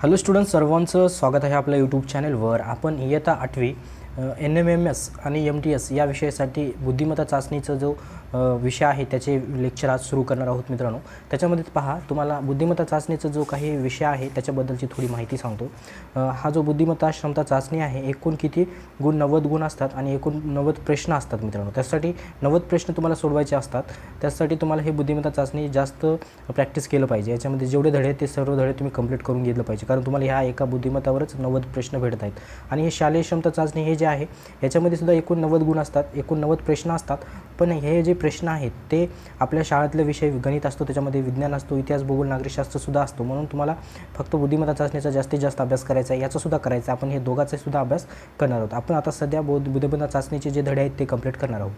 Hello student सर्वांचं स्वागत आहे आपल्या यूट्यूब चॅनलवर आपण इयत्ता आठवी एन एम एम एस आणि एम टी एस या विषयासाठी बुद्धिमत्ता चाचणीचा जो विषय आहे त्याचे लेक्चर आज सुरू करणार आहोत मित्रांनो. त्याच्यामध्ये पहा तुम्हाला बुद्धिमत्ता चाचणीचा जो काही विषय आहे त्याच्याबद्दलची थोडी माहिती सांगतो. हा जो बुद्धिमत्ता क्षमता चाचणी आहे एकूण किती गुण नव्वद गुण असतात आणि एकूण नव्वद प्रश्न असतात मित्रांनो. त्यासाठी नव्वद प्रश्न तुम्हाला सोडवायचे असतात. त्यासाठी तुम्हाला हे बुद्धिमत्ता चाचणी जास्त प्रॅक्टिस केलं पाहिजे. याच्यामध्ये जेवढे धडे आहेत ते सर्व धडे तुम्ही कंप्लीट करून घेतलं पाहिजे. कारण तुम्हाला ह्या एका बुद्धिमत्तावरच नव्वद प्रश्न भेटत आहेत. आणि हे शालेय क्षमता चाचणी हे जे आहे याच्यामध्ये सुद्धा एकूण नव्वद गुण असतात एकूण नव्वद प्रश्न असतात. पण हे जे प्रश्न आहेत ते आपल्या शाळेतले विषय गणित असतो त्याच्यामध्ये विज्ञान असतो इतिहास भूगोल नागरिकशास्त्रसुद्धा असतो. म्हणून तुम्हाला फक्त बुद्धिमत्ता चाचणीचा जास्तीत जास्त अभ्यास करायचा आहे याचासुद्धा करायचा आहे. आपण हे दोघांचा सुद्धा अभ्यास करणार आहोत. आपण आता सध्या बौद्ध बुद्धिमत्ता चाचणीचे जे धडे आहेत ते कंप्लीट करणार आहोत.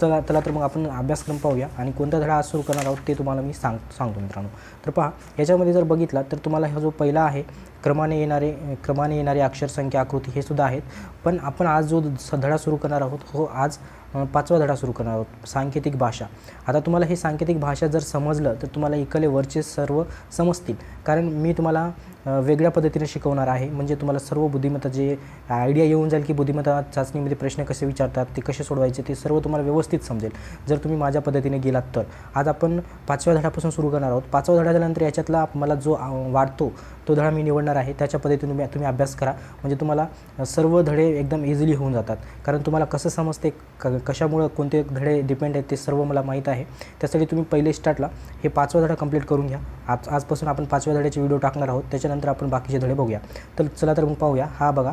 चला चला तर मग आपण अभ्यासक्रम पाहूया. आणि कोणता धडा आज सुरू करणार आहोत ते तुम्हाला मी सांग सांगतो मित्रांनो. तर पहा याच्यामध्ये जर बघितला तर तुम्हाला हा जो पहिला आहे क्रमाने येणारे क्रमाने येणारे अक्षरसंख्या आकृती हे सुद्धा आहेत. पण आपण आज जो धडा सुरू करणार आहोत हो आज पाचवा धडा सुरू करणार आहोत सांकेतिक भाषा. आता तुम्हाला हे सांकेतिक भाषा जर समजलं तर तुम्हाला इकले वरचे सर्व समजतील. कारण मी तुम्हाला वेगळ्या पद्धतीने शिकवणार आहे. म्हणजे तुम्हाला सर्व बुद्धिमत्ता जे आयडिया येऊन जाईल की बुद्धिमत्ता चाचणीमध्ये प्रश्न कसे विचारतात ते कसे सोडवायचे ते सर्व तुम्हाला व्यवस्थित समजेल. जर तुम्ही माझ्या पद्धतीने गेलात तर. आज आपण पाचव्या धड्यापासून सुरू करणार आहोत. पाचव्या धडा झाल्यानंतर याच्यातला मला जो वाढतो तो धडा मी निवडणार आहे. त्याच्या पद्धतीने तुम्ही तुम्ही अभ्यास करा. म्हणजे तुम्हाला सर्व धडे एकदम इझिली होऊन जातात. कारण तुम्हाला कसं समजते क कशामुळं कोणते धडे डिपेंड आहेत ते सर्व मला माहीत आहे. त्यासाठी तुम्ही पहिले स्टार्टला हे पाचवा धडा कंप्लीट करून घ्या. आज आजपासून आपण पाचव्या धड्याचे व्हिडिओ टाकणार आहोत. त्याच्यानंतर आपण बाकीचे धडे बघूया. तर चला तर मग पाहूया. हा बघा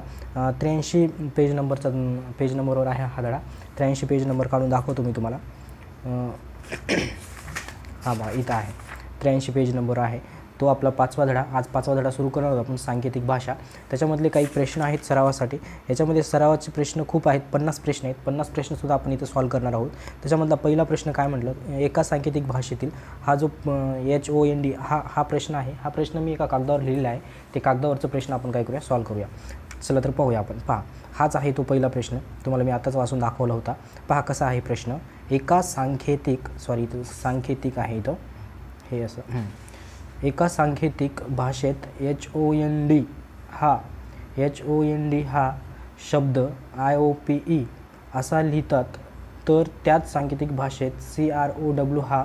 त्र्याऐंशी पेज नंबरचा पेज नंबरवर आहे हा धडा. त्र्याऐंशी पेज नंबर काढून दाखवतो मी तुम्हाला. हा बघा इथं आहे. त्र्याऐंशी पेज नंबर आहे. तो आपला पाचवा धडा आज पाचवा धडा सुरू करणार आहोत आपण सांकेतिक भाषा. त्याच्यामधले काही प्रश्न आहेत सरावासाठी. याच्यामध्ये सरावाचे प्रश्न खूप आहेत पन्नास प्रश्न आहेत. पन्नास प्रश्नसुद्धा आपण इथं सॉल्व करणार आहोत. त्याच्यामधला पहिला प्रश्न काय म्हटलं? एका सांकेतिक भाषेतील हा जो एच ओ एन डी हा हा प्रश्न आहे. हा प्रश्न मी एका कागदावर लिहिलेला आहे. ते कागदावरचं प्रश्न आपण काय करूया? सॉल्व करूया. चला तर पाहूया आपण. पहा हाच आहे तो पहिला प्रश्न. तुम्हाला मी आताच वाचून दाखवला होता. पहा कसा आहे प्रश्न. एका सांकेतिक सॉरी इथं सांकेतिक आहे इथं. हे असं. एका सांकेतिक भाषेत एच ओ एन डी हा एच ओ एन डी हा शब्द आय ओ पी ई असा लिहितात. तर त्याच सांकेतिक भाषेत सी आर ओ डब्ल्यू हा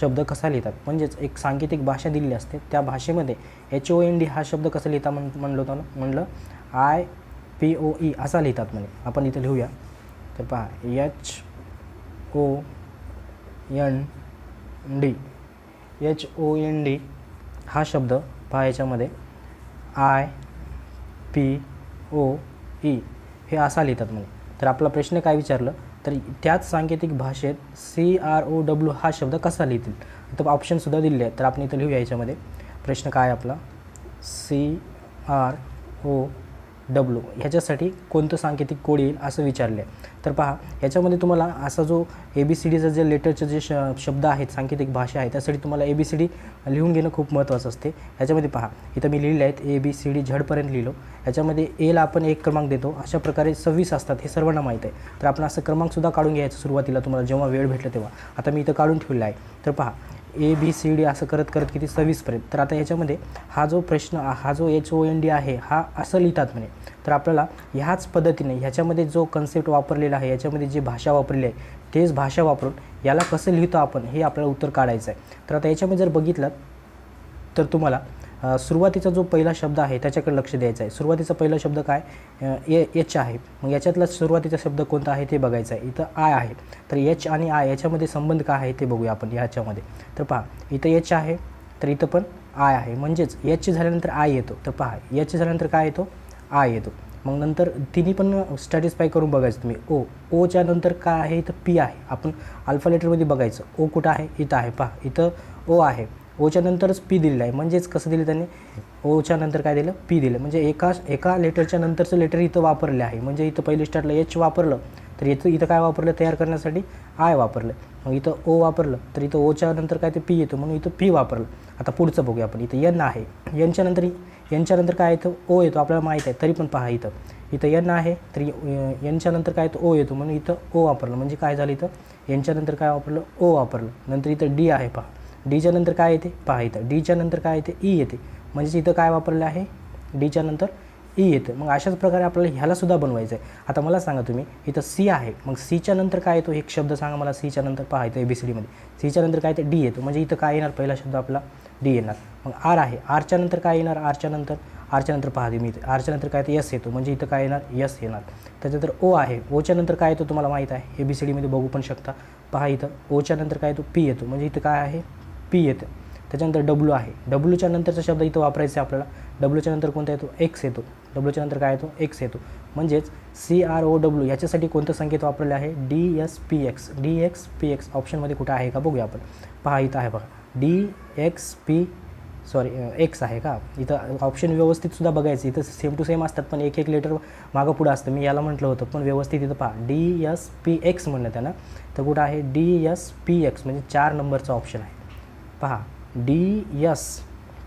शब्द कसा लिहितात? म्हणजेच एक सांकेतिक भाषा दिलेली असते. त्या भाषेमध्ये एच ओ एन डी हा शब्द कसा लिहिता म्हण म्हणलं होतं ना? म्हणलं आय पी ओ ई असा लिहितात म्हणे. आपण इथं लिहूया. तर पहा H O N D H O N D हा शब्द पहा याच्यामध्ये. आय पी ओ ई हे असा लिहितात म्हणे तर आपला प्रश्न काय विचारलं? तर त्याच सांकेतिक भाषेत सी आर ओ डब्ल्यू हा शब्द कसा लिहितील? तर ऑप्शनसुद्धा दिलेले आहेत. तर आपण इथं लिहूया याच्यामध्ये. प्रश्न काय आपला? सी आर ओ डब्ल्यू ह्याच्यासाठी कोणतं सांकेतिक कोड येईल असं विचारले तर पहा याच्यामध्ये तुम्हाला असा जो ए बी सी डीचं जे लेटरचे जे श शब्द आहेत सांकेतिक भाषा आहे त्यासाठी तुम्हाला ए बी सी डी लिहून घेणं खूप महत्त्वाचं असते. याच्यामध्ये पहा इथं मी लिहिले आहेत ए बी सी डी झडपर्यंत लिहिलो. याच्यामध्ये एला आपण एक क्रमांक देतो. अशा प्रकारे सव्वीस असतात हे सर्वांना माहीत आहे. तर आपण असं क्रमांकसुद्धा काढून घ्यायचं सुरुवातीला तुम्हाला जेव्हा वेळ भेटलं तेव्हा. आता मी इथं काढून ठेवलं आहे. तर पहा ए बी सी डी असं करत करत किती? सव्वीसपर्यंत. तर आता याच्यामध्ये हा जो प्रश्न हा जो एच ओ एन डी आहे हा असं लिहितात म्हणे. तर आपल्याला ह्याच पद्धतीने ह्याच्यामध्ये जो कन्सेप्ट वापरलेला आहे याच्यामध्ये जी भाषा वापरली आहे तेच भाषा वापरून याला कसं लिहितो आपण हे आपल्याला उत्तर काढायचं आहे तर आता याच्यामध्ये जर बघितलं तर तुम्हाला सुरुवातीचा जो पहिला शब्द आहे त्याच्याकडे लक्ष द्यायचं आहे सुरुवातीचा पहिला शब्द काय? ए एच आहे. मग याच्यातला सुरुवातीचा शब्द कोणता आहे ते बघायचा आहे इथं आय आहे. तर एच आणि आय याच्यामध्ये संबंध काय आहे ते बघूया आपण याच्यामध्ये तर पहा इथं एच आहे तर इथं पण आय आहे. म्हणजेच एच झाल्यानंतर आय येतो. तर पहा एच झाल्यानंतर काय येतो? आय येतो. मग नंतर तिन्ही पण स्टॅटिस्फाय करून बघायचं तुम्ही. ओ ओच्या नंतर काय आहे? इथं पी आहे. आपण अल्फा लेटरमध्ये बघायचं. ओ कुठं आहे? इथं आहे. पहा. इथं ओ आहे. ओच्या नंतरच पी दिलेलं आहे. म्हणजेच कसं दिलं त्यांनी? ओच्या नंतर काय दिलं? पी दिलं. म्हणजे एका एका लेटरच्या नंतरचं लेटर इथं वापरले आहे. म्हणजे इथं पहिले स्टार्टला एच वापरलं तर इथं इथं काय वापरलं? तयार करण्यासाठी आय वापरलं. मग इथं ओ वापरलं तर इथं ओच्या नंतर काय ते पी येतो. म्हणून इथं पी वापरलं. आता पुढचं बघूया आपण. इथं यन आहे. एनच्या नंतर यांच्यानंतर काय येतं? ओ येतो. आपल्याला माहीत आहे. तरी पण पहा इथं. इथं यन आहे तर यांच्यानंतर काय येतं? ओ येतो. म्हणून इथं ओ वापरलं. म्हणजे काय झालं इथं? यांच्यानंतर काय वापरलं? ओ वापरलं. नंतर इथं डी आहे पहा. डीच्या नंतर काय येते? पहा इथं. डीच्या नंतर काय येते? ई येते. म्हणजेच इथं काय वापरलं आहे? डीच्या नंतर ई येतं. मग अशाच प्रकारे आपल्याला ह्यालासुद्धा बनवायचं आहे. आता मला सांगा तुम्ही इथं सी आहे. मग सीच्या नंतर काय येतो? एक शब्द सांगा मला. सीच्या नंतर पहा इथं ए बी सी डीमध्ये सीच्या नंतर काय येतं? डी येतो. म्हणजे इथं काय येणार? पहिला शब्द आपला डी येणार. मग आर आहे. आरच्या नंतर काय येणार? आरच्या नंतर आरच्या नंतर पहा मी आरच्या नंतर काय तर यस येतो. म्हणजे इथं काय येणार? यस येणार. त्याच्यानंतर ओ आहे. ओच्या नंतर काय येतो तुम्हाला माहीत आहे? ए बी सी डीमध्ये बघू पण शकता. पहा इथं. ओच्या नंतर काय येतो? पी येतो. म्हणजे इथं काय आहे? पी येतं. त्याच्यानंतर डब्ल्यू आहे. डब्ल्यूच्या नंतरचा शब्द इथं वापरायचा आहे आपल्याला. डब्ल्यूच्या नंतर कोणता येतो? एक्स येतो. डब्ल्यूच्या नंतर काय येतो? एक्स येतो. म्हणजेच सी आर ओ डब्ल्यू याच्यासाठी कोणतं संकेत वापरले आहे? D S P X. D X P X. ऑप्शनमध्ये कुठं आहे का? बघूया आपण. पहा इथं आहे बघा. D X P sorry X आहे का? इथं ऑप्शन व्यवस्थितसुद्धा बघायचं. इथं सेम टू सेम असतात पण एक एक लेटर मागं पुढं असतं. मी याला म्हटलं होतं पण व्यवस्थित इथं पहा. डी एस पी एक्स म्हणलं त्यानं. तर कुठं आहे? डी एस पी एक्स म्हणजे चार नंबरचा ऑप्शन आहे. पहा. डी एस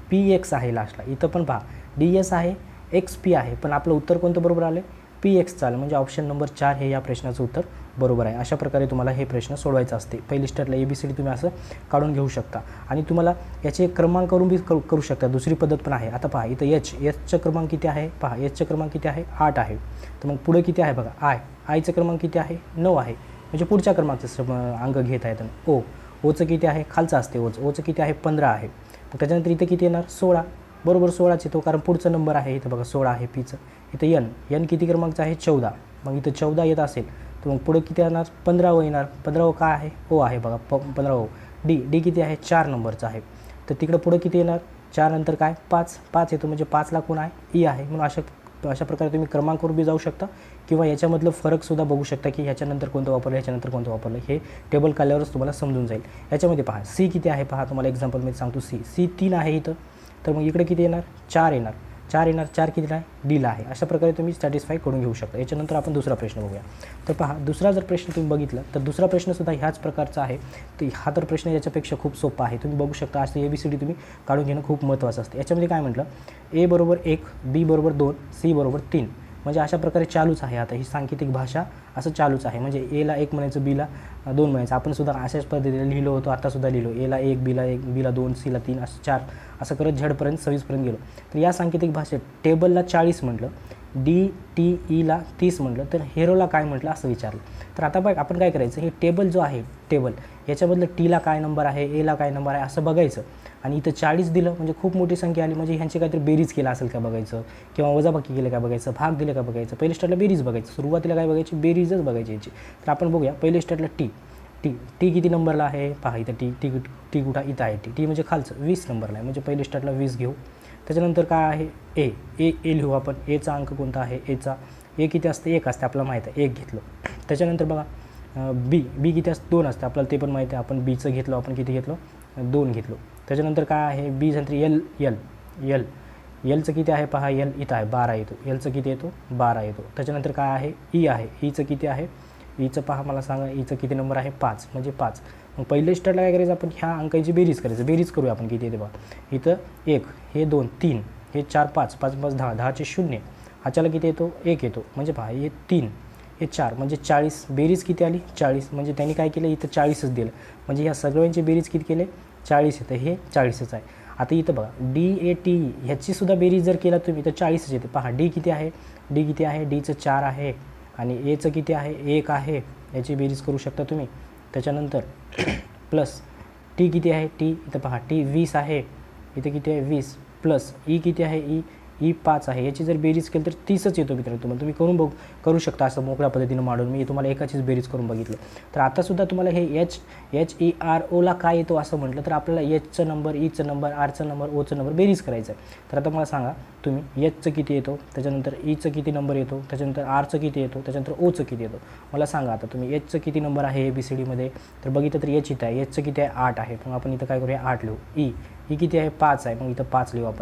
पी एक्स आहे लास्टला इथं पण पहा. डी एस आहे एक्स पी आहे. पण आपलं उत्तर कोणतं बरोबर आलं पी एक्स चालेल म्हणजे ऑप्शन नंबर चार हे या प्रश्नाचं उत्तर. बरोबर आहे. अशा प्रकारे तुम्हाला हे प्रश्न सोडवायचं असते. पहिली स्टेटला ए बी सी डी तुम्ही असं काढून घेऊ शकता. आणि तुम्हाला याचे क्रमांक करून बी करू करू शकता. दुसरी पद्धत पण आहे. आता पहा इथं एच एचचं क्रमांक किती आहे? पहा एचचं क्रमांक किती आहे? आठ आहे. तर मग पुढे किती आहे बघा? आय आयचं क्रमांक किती आहे? नऊ आहे. म्हणजे पुढच्या क्रमांकाचं अंक घेत आहेत ओ ओचं किती आहे? खालचं असते ओचं ओचं किती आहे? पंधरा आहे. मग त्याच्यानंतर इथं किती येणार? सोळा. बरोबर सोळाच येतो. कारण पुढचा नंबर आहे. इथं बघा सोळा आहे पीचं इथं यन यन किती क्रमांकचं आहे? चौदा. मग इथं चौदा येत असेल. तर मग पुढं किती येणार? पंधरावं येणार. पंधरावं काय आहे? ओ आहे बघा. प पंधरावं डी डी किती आहे? चार नंबरचं आहे. तर तिकडं पुढं किती येणार? चार नंतर काय? पाच. पाच येतो म्हणजे पाचला कोण आहे. ई आहे. म्हणून अशा अशा प्रकारे तुम्ही क्रमांकावर बी जाऊ शकता. किंवा याच्यामधलं फरकसुद्धा बघू शकता की ह्याच्यानंतर कोणतं वापरलं ह्याच्यानंतर कोणतं वापरलं. हे टेबल काढल्यावरच तुम्हाला समजून जाईल. याच्यामध्ये पहा. सी किती आहे? पहा. तुम्हाला एक्झाम्पल मी सांगतो. सी सी तीन आहे इथं. तर मग इकडे किती येणार? चार येणार. चार येणार चार किती आहे डीला आहे. अशा प्रकारे तुम्ही सॅटिस्फाय करून घेऊ शकता. याच्यानंतर आपण दुसरा प्रश्न बघूया. तर पहा दुसरा जर प्रश्न तुम्ही बघितला तर दुसरा प्रश्नसुद्धा ह्याच प्रकारचा आहे. तर हा तर प्रश्न याच्यापेक्षा खूप सोपा आहे. तुम्ही बघू शकता असं ए बी सी डी तुम्ही काढून घेणं खूप महत्त्वाचं असतं. याच्यामध्ये काय म्हटलं? ए बरोबर एक बी बरोबर दोन सी बरोबर तीन. म्हणजे अशा प्रकारे चालूच आहे आता ही सांकेतिक भाषा असं चालूच आहे. म्हणजे एला एक म्हणायचं बीला दोन म्हणायचं. आपण सुद्धा अशाच पद्धतीने लिहिलो होतो आत्तासुद्धा लिहिलो. एला एक बीला एक बीला दोन सीला तीन असं चार असं करत झडपर्यंत सव्वीसपर्यंत गेलो. तर या सांकेतिक भाषेत टेबलला चाळीस म्हटलं डी टी ईला e तीस म्हटलं तर हेरोला काय म्हटलं असं विचारलं. तर आता बघ आपण काय करायचं? हे टेबल जो आहे टेबल याच्यामधलं टीला काय नंबर आहे एला काय नंबर आहे असं बघायचं. आणि इथं चाळीस दिलं म्हणजे खूप मोठी संख्या आली. म्हणजे ह्यांची काहीतरी बेरीज केला असेल का बघायचं? किंवा वजाबाकी केलं का बघायचं? भाग दिलं का बघायचं? पहिले स्टार्टला बेरीज बघायचं. सुरुवातीला काय बघायची? बेरीजच बघायची याची. तर आपण बघूया. पहिले स्टार्टला टी. टी टी किती नंबरला आहे? पहा इथं टी टी टी कुठं? इथं आहे टी. टी म्हणजे खालचं. वीस नंबरला आहे. म्हणजे पहिले स्टार्टला वीस घेऊ. त्याच्यानंतर काय आहे? ए. ए ए लिहू आपण. एचा अंक कोणता आहे? एचा ए किती असते? एक असते. आपल्याला माहीत आहे. एक घेतलं. त्याच्यानंतर बघा बी. बी किती असतं? दोन असते. आपल्याला ते पण माहिती आहे. आपण बीचं घेतलं. आपण किती घेतलं? दोन घेतलो. त्याच्यानंतर काय आहे? बी नंतर एल यल यल यलचं किती आहे पहा? यल इथं आहे बारा येतो. एलचं किती येतो? बारा येतो. त्याच्यानंतर काय आहे? ई आहे. E ईचं किती आहे? E ईचं पहा मला सांगा ईचं किती नंबर आहे? पाच म्हणजे पाच. मग पहिले स्टार्टला काय करायचं? आपण ह्या अंकाची बेरीज करायचं. बेरीज करूया आपण किती येते बघा. इथं एक हे दोन तीन हे चार पाच. पाच पाच दहा. दहाचे शून्य. ह्याच्याला किती येतो? एक येतो. म्हणजे पहा हे तीन हे चार म्हणजे चाळीस. बेरीज किती आली? चाळीस. म्हणजे त्यांनी काय केलं? इथं चाळीसच दिलं. म्हणजे ह्या सगळ्यांची बेरीज किती केले? चाळीस येतं हे चाळीसच आहे. आता इथं बघा डी ए टी ह्याची सुद्धा बेरीज जर केला तुम्ही तर चाळीसच येते. पहा डी किती आहे? डी किती आहे? डीचं चार आहे आणि एचं किती आहे? एक आहे. याची बेरीज करू शकता तुम्ही. त्याच्यानंतर प्लस टी किती आहे? टी इथं पहा टी वीस आहे. इथं किती आहे? वीस. प्लस ई e किती आहे? ई ई पाच आहे. याची जर बेरीज केली तर तीसच येतो मित्रांनो तुम्हाला. तुम्ही करून बघ करू शकता असं मोकळ्या पद्धतीनं मांडून. मी तुम्हाला एकाचीच बेरीज करून बघितलं. तर आतासुद्धा तुम्हाला हे एच एच ई आर ओला काय येतो असं म्हटलं तर आपल्याला एचचं नंबर ईचं नंबर आरचं नंबर ओचं नंबर बेरीज करायचं आहे तर आता मला सांगा तुम्ही एचचं किती येतो? त्याच्यानंतर e ईचं किती नंबर येतो? त्याच्यानंतर आरचं किती येतो? त्याच्यानंतर ओचं किती येतो? मला सांगा आता तुम्ही एचचं किती नंबर आहे ए बी सी डीमध्ये तर बघितलं तर एच इथं आहे. एचचं किती आहे? आठ आहे. मग आपण इथं काय करूया? आठ लिहू. ई ही किती आहे? पाच आहे. मग इथं पाच लिहू आपण.